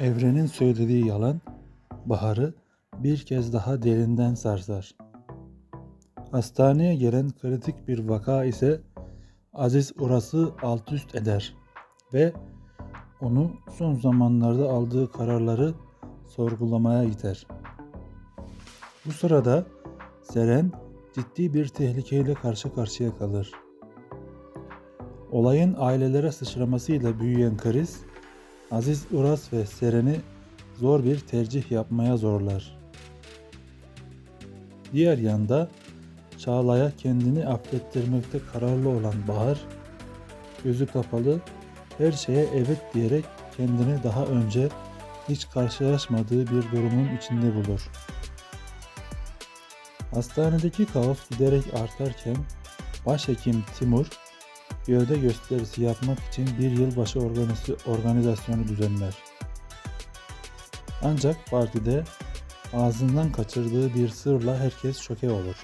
Evrenin söylediği yalan Bahar'ı bir kez daha derinden sarsar. Hastaneye gelen kritik bir vaka ise Aziz Uras'ı alt üst eder ve onu son zamanlarda aldığı kararları sorgulamaya iter. Bu sırada Seren ciddi bir tehlikeyle karşı karşıya kalır. Olayın ailelere sıçramasıyla büyüyen kriz, Aziz Uras ve Seren'i zor bir tercih yapmaya zorlar. Diğer yanda Çağla'ya kendini affettirmekte kararlı olan Bahar, gözü kapalı her şeye evet diyerek kendini daha önce hiç karşılaşmadığı bir durumun içinde bulur. Hastanedeki kaos giderek artarken başhekim Timur gövde gösterisi yapmak için bir yılbaşı organiz- organizasyonu düzenler. Ancak partide ağzından kaçırdığı bir sırla herkes şoke olur.